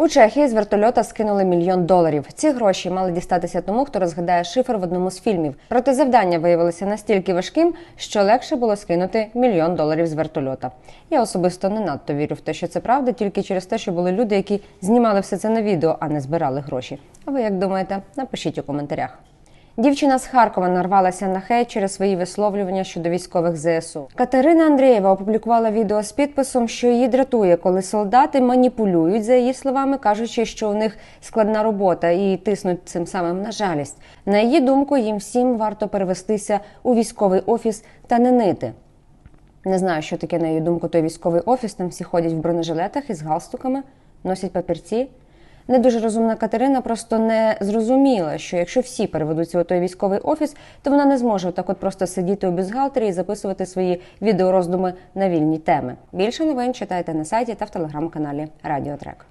У Чехії з вертольота скинули мільйон доларів. Ці гроші мали дістатися тому, хто розгадає шифр в одному з фільмів. Проте завдання виявилося настільки важким, що легше було скинути мільйон доларів з вертольота. Я особисто не надто вірю в те, що це правда, тільки через те, що були люди, які знімали все це на відео, а не збирали гроші. А ви як думаєте? Напишіть у коментарях. Дівчина з Харкова нарвалася на хейт через свої висловлювання щодо військових ЗСУ. Катерина Андрієва опублікувала відео з підписом, що її дратує, коли солдати маніпулюють за її словами, кажучи, що у них складна робота і тиснуть цим самим на жалість. На її думку, їм всім варто перевестися у військовий офіс та не нити. Не знаю, що таке на її думку той військовий офіс. Там всі ходять в бронежилетах із галстуками, носять папірці. Не дуже розумна Катерина просто не зрозуміла, що якщо всі переведуться у той військовий офіс, то вона не зможе так от просто сидіти у бюзгалтері і записувати свої відеороздуми на вільні теми. Більше новин читайте на сайті та в телеграм-каналі Радіотрек.